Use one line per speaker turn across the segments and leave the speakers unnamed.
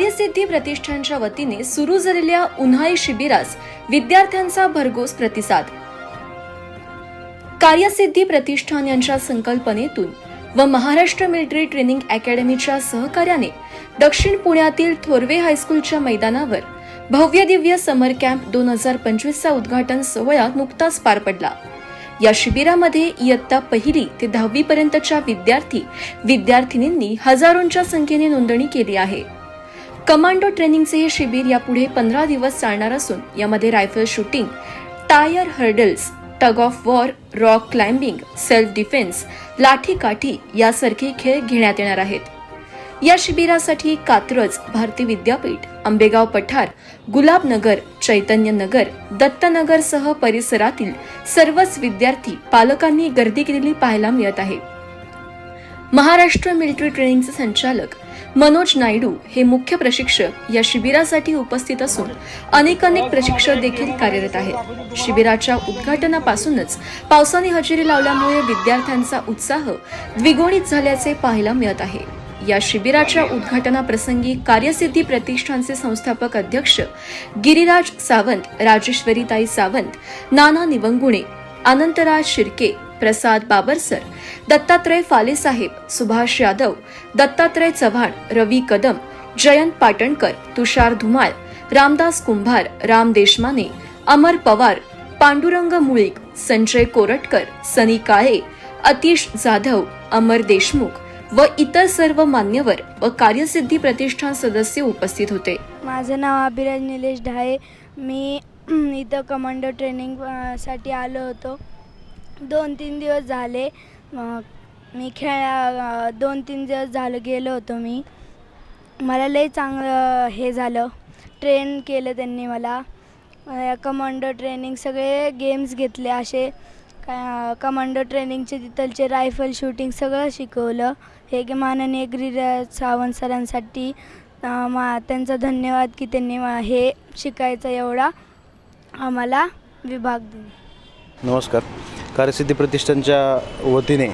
कार्यसिद्धी प्रतिष्ठानच्या वतीने सुरू झालेल्या उन्हाळी शिबिरास विद्यार्थ्यांचा भरघोस प्रतिसाद. कार्यसिद्धी प्रतिष्ठान यांच्या संकल्पनेतून व महाराष्ट्र मिलिटरी ट्रेनिंग अकॅडमीच्या सहकार्याने दक्षिण पुण्यातील थोरवे हायस्कूलच्या मैदानावर भव्य दिव्य समर कॅम्प दोन हजार पंचवीसचा उद्घाटन सोहळा नुकताच पार पडला. या शिबिरामध्ये इयत्ता पहिली ते दहावीपर्यंतच्या विद्यार्थी विद्यार्थिनींनी हजारोंच्या संख्येने नोंदणी केली आहे. कमांडो ट्रेनिंगचे हे शिबिर यापुढे पंधरा दिवस चालणार असून यामध्ये rifle shooting tyre hurdles tug of war rock climbing self defence लाठी काठी यासारखे खेळ घेण्यात येणार आहेत. या शिबिरासाठी कात्रज भारती विद्यापीठ आंबेगाव पठार गुलाबनगर चैतन्यनगर दत्तनगरसह परिसरातील सर्वच विद्यार्थी पालकांनी गर्दी केलेली पाहायला मिळत आहे. महाराष्ट्र मिलिटरी ट्रेनिंगचे संचालक मनोज नायडू हे मुख्य प्रशिक्षक या शिबिरासाठी उपस्थित असून अनेक अनेक प्रशिक्षक देखील कार्यरत आहेत. शिबिराच्या उद्घाटनापासूनच पावसाने हजेरी लावल्यामुळे विद्यार्थ्यांचा उत्साह द्विगुणित झाल्याचे पाहायला मिळत आहे. या शिबिराच्या उद्घाटनाप्रसंगी कार्यसिद्धी प्रतिष्ठानचे संस्थापक अध्यक्ष गिरिराज सावंत राजेश्वरीताई सावंत नाना निवंगुणे अनंतराज शिर्के प्रसाद बाबरसर दत्तात्रय फालेसाहेब सुभाष यादव दत्तात्रय चव्हाण रवी कदम जयंत पाटणकर तुषार धुमाळ रामदास कुंभार राम देशमाने अमर पवार पांडुरंग मुळीक संजय कोरटकर सनी काळे अतिश जाधव अमर देशमुख व इतर सर्व मान्यवर व कार्यसिद्धी प्रतिष्ठान सदस्य उपस्थित होते.
माझं नाव अभिराज निलेश ढाळे. मी इथं कमांडो ट्रेनिंगसाठी आलो होतो. दोन तीन दिवस झाले. मी खेळा दोन तीन दिवस झालं गेलो होतो मी. मला लई चांगलं हे झालं. ट्रेन केलं त्यांनी मला. कमांडो ट्रेनिंग सगळे गेम्स घेतले असे. का कमांडो ट्रेनिंगचे तिथलचे रायफल शूटिंग सगळं शिकवलं. हे गे माननीय गिरिराज सावंत सरांसाठी. मा त्यांचा धन्यवाद की त्यांनी मा- हे शिकायचं एवढा आम्हाला विभाग दिला.
नमस्कार. कार्यसिद्धी प्रतिष्ठानच्या वतीने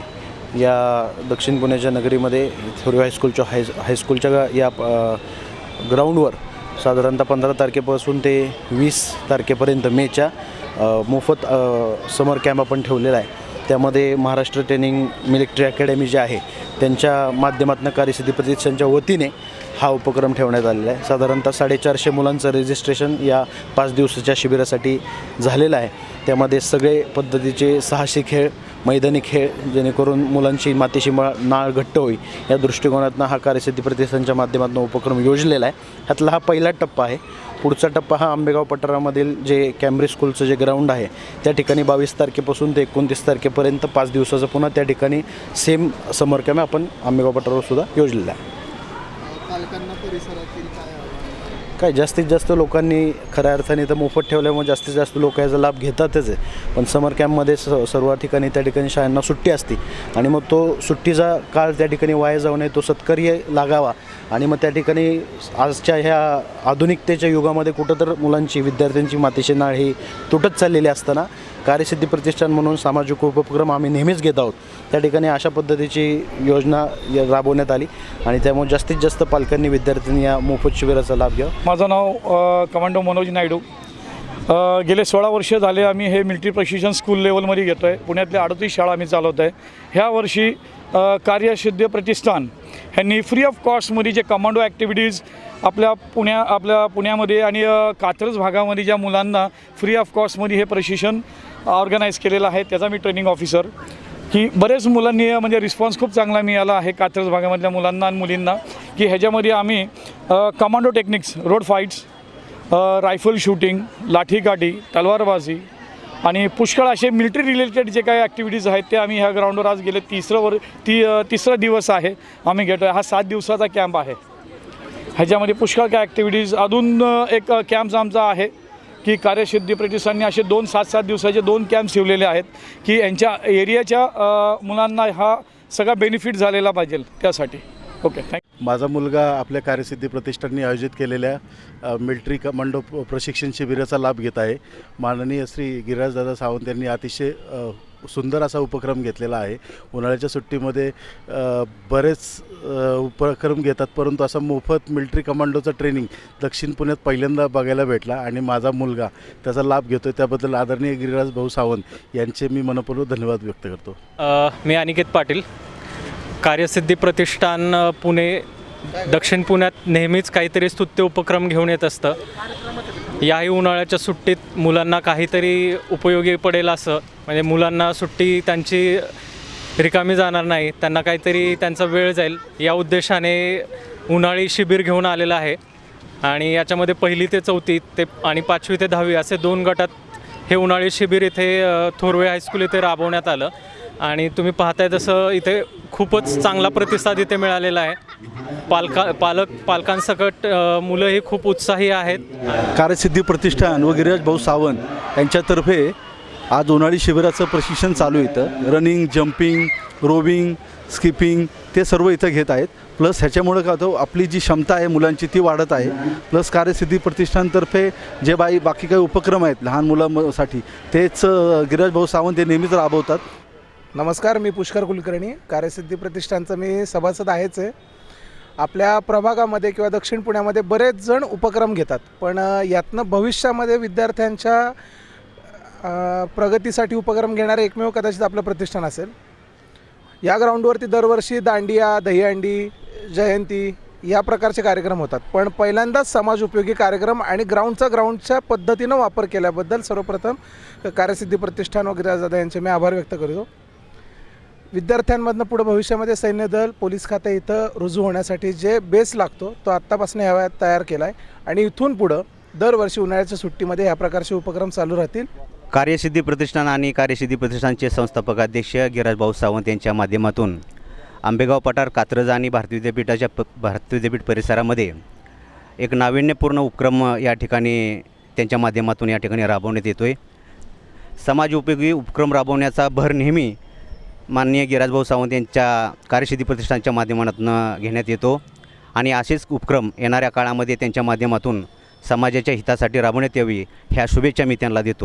या दक्षिण पुण्याच्या नगरीमध्ये थोरी हायस्कूलच्या हाय हायस्कूलच्या या ग्राउंडवर साधारणतः पंधरा तारखेपासून ते वीस तारखेपर्यंत मेच्या मोफत समर कॅम्प आपण ठेवलेला आहे. त्यामध्ये महाराष्ट्र ट्रेनिंग मिलिटरी अकॅडमी जे आहे त्यांच्या माध्यमातून कार्यसिद्धी प्रतिष्ठानच्या वतीने हा उपक्रम ठेवण्यात आलेला आहे. साधारणतः साडेचारशे मुलांचं रजिस्ट्रेशन या पाच दिवसाच्या शिबिरासाठी झालेलं आहे. त्यामध्ये सगळे पद्धतीचे साहसी खेळ मैदानी खेळ जेणेकरून मुलांची मातीशी मळ नाळ घट्ट होईल. या दृष्टिकोनातून हा कार्यसिद्धी प्रतिष्ठानच्या माध्यमातून उपक्रम योजलेला आहे. ह्यातला हा पहिला टप्पा आहे. पुढचा टप्पा हा आंबेगाव पठारामधील जे कॅम्ब्रिज स्कूलचं जे ग्राउंड आहे त्या ठिकाणी बावीस तारखेपासून ते एकोणतीस तारखेपर्यंत पाच दिवसाचं पुन्हा त्या ठिकाणी सेम समर कॅम्प आपण आंबेगाव पठारावर सुद्धा योजलेला आहे.
काय
जास्तीत जास्त लोकांनी खऱ्या अर्थाने तर मोफत ठेवल्यामुळे जास्तीत जास्त लोक याचा लाभ घेतातच आहे. पण समर कॅम्पमध्ये स सर्व ठिकाणी त्या ठिकाणी शाळांना सुट्टी असते. आणि मग तो सुट्टीचा काळ त्या ठिकाणी वाया जाऊ नये तो सत्कर्य लागावा. आणि मग त्या ठिकाणी आजच्या ह्या आधुनिकतेच्या युगामध्ये कुठं तर मुलांची विद्यार्थ्यांची मातीची नाळ ही तुटत चाललेली असताना कार्यसिद्धी प्रतिष्ठान म्हणून सामाजिक उपक्रम आम्ही नेहमीच घेत आहोत. त्या ठिकाणी अशा पद्धतीची योजना य- राबवण्यात आली आणि त्यामुळे जास्तीत जास्त पालकांनी विद्यार्थ्यांनी या मोफत शिबिराचा लाभ घ्यावा.
माझं नाव कमांडो मनोज नायडू. गेले सोळा वर्ष झाले आम्ही हे मिलिटरी प्रशिक्षण स्कूल लेवलमध्ये घेतो आहे पुण्यातल्या अडतीस शाळा आम्ही चालवत आहे ह्या वर्षी अ, कार्यसिद्ध प्रतिष्ठान ह्यांनी फ्री ऑफ कॉस्टमध्ये जे कमांडो ॲक्टिव्हिटीज आपल्या पुण्या आपल्या पुण्यामध्ये आणि कात्रज भागामध्ये ज्या मुलांना फ्री ऑफ कॉस्टमध्ये हे प्रशिक्षण ऑर्गनाईज केलेला आहे त्याचा मी ट्रेनिंग ऑफिसर. की बरेच मुलांनी म्हणजे रिस्पॉन्स खूप चांगला मिळाला आहे कात्रज भागामधल्या मुलांना आणि मुलींना की ह्याच्यामध्ये आम्ही commando techniques road fights rifle shooting लाठीकाठी तलवारबाजी आणि पुष्कळ असे मिलिटरी रिलेटेड जे काही ॲक्टिव्हिटीज आहेत ते आम्ही ह्या ग्राउंडवर आज गेले. तिसरं वर ती तिसरा दिवस आहे आम्ही घेतो हा सात दिवसाचा कॅम्प आहे. ह्याच्यामध्ये पुष्कळ काय ॲक्टिव्हिटीज अजून एक कॅम्प आमचा आहे. की कार्यसिद्धी प्रतिष्ठानने असे दोन सात सात दिवसाचे दोन कॅम्प शिवलेले आहेत की यांच्या एरियाच्या मुलांना हा सगळा बेनिफिट झालेला पाहिजे त्यासाठी. ओके थँक्यू
माझा मुलगा आपल्या कार्यसिद्धी प्रतिष्ठानने आयोजित केलेल्या मिल्ट्री मिलिटरी कमांडो प्रशिक्षण शिबिराचा लाभ घेत आहे. माननीय श्री गिरिराजदादा सावंत यांनी अतिशय सुंदर असा उपक्रम घेतलेला आहे. उन्हाळ्याच्या सुट्टीमध्ये बरेच उपक्रम घेतात परंतु असा मोफत मिलिटरी कमांडोचं ट्रेनिंग दक्षिण पुण्यात पहिल्यांदा बघायला भेटला आणि माझा मुलगा त्याचा लाभ घेतो त्याबद्दल आदरणीय गिरिराज भाऊ सावंत यांचे मी मनपूर्वक धन्यवाद व्यक्त करतो.
मी अनिकेत पाटील. कार्यसिद्धी प्रतिष्ठान पुणे दक्षिण पुण्यात नेहमीच काहीतरी स्तुत्य उपक्रम घेऊन येत असतं. याही उन्हाळ्याच्या सुट्टीत मुलांना काहीतरी उपयोगी पडेल असं म्हणजे मुलांना सुट्टी त्यांची रिकामी जाणार नाही त्यांना काहीतरी त्यांचा वेळ जाईल या उद्देशाने उन्हाळी शिबिर घेऊन आलेलं आहे. आणि याच्यामध्ये पहिली ते चौथी ते आणि पाचवी ते दहावी असे दोन गटात हे उन्हाळी शिबिर इथे थोरवे हायस्कूल इथे राबवण्यात आलं. आणि तुम्ही पाहताय तसं इथे खूपच चांगला प्रतिसाद इथे मिळालेला आहे. पालका पालक पालकांसकट मुलंही खूप उत्साही आहेत.
कार्यसिद्धी प्रतिष्ठान व गिरीराज भाऊ सावंत यांच्यातर्फे आज उन्हाळी शिबिराचं प्रशिक्षण चालू इथं. रनिंग जम्पिंग रोविंग स्किपिंग ते सर्व इथं घेत आहेत. प्लस ह्याच्यामुळं काय होतं आपली जी क्षमता आहे मुलांची ती वाढत आहे. प्लस कार्यसिद्धी प्रतिष्ठानतर्फे जे बाई बाकी काही उपक्रम आहेत लहान मुलांसाठी तेच गिरीराज भाऊ सावंत हे नेहमीच राबवतात.
नमस्कार मी पुष्कर कुलकर्णी. कार्यसिद्धी प्रतिष्ठानचं मी सभासद आहेच आहे. आपल्या प्रभागामध्ये किंवा दक्षिण पुण्यामध्ये बरेच जण उपक्रम घेतात पण यातनं भविष्यामध्ये विद्यार्थ्यांच्या प्रगतीसाठी उपक्रम घेणारे एकमेव कदाचित आपलं प्रतिष्ठान असेल. या ग्राउंडवरती दरवर्षी दांडिया दहीहंडी जयंती या प्रकारचे कार्यक्रम होतात. पण पहिल्यांदाच समाज उपयोगी कार्यक्रम आणि ग्राउंडचा ग्राउंडच्या पद्धतीनं वापर केल्याबद्दल सर्वप्रथम कार्यसिद्धी प्रतिष्ठान वगैरे दादा यांचे मी आभार व्यक्त करतो. विद्यार्थ्यांमधनं पुढं भविष्यामध्ये सैन्य दल पोलीस खाते इथं रुजू होण्यासाठी जे बेस लागतो तो आत्तापासून ह्या वयात तयार केला आहे आणि इथून पुढं दरवर्षी उन्हाळ्याच्या सुट्टीमध्ये ह्या प्रकारचे उपक्रम चालू राहतील.
कार्यसिद्धी प्रतिष्ठान आणि कार्यसिद्धी प्रतिष्ठानचे संस्थापक अध्यक्ष गिराजभाऊ सावंत यांच्या माध्यमातून आंबेगाव पठार कात्रज आणि भारतीय विद्यापीठाच्या प भारती विद्यापीठ परिसरामध्ये एक नाविन्यपूर्ण उपक्रम या ठिकाणी त्यांच्या माध्यमातून या ठिकाणी राबवण्यात येतो आहे समाज उपयोगी उपक्रम राबवण्याचा भर नेहमी माननीय गिराजभाऊ सावंत यांच्या कार्यसिद्धी प्रतिष्ठानच्या माध्यमातून घेण्यात येतो. आणि असेच उपक्रम येणाऱ्या काळामध्ये त्यांच्या माध्यमातून समाजाच्या हितासाठी राबवण्यात यावी ह्या शुभेच्छा मी त्यांना देतो.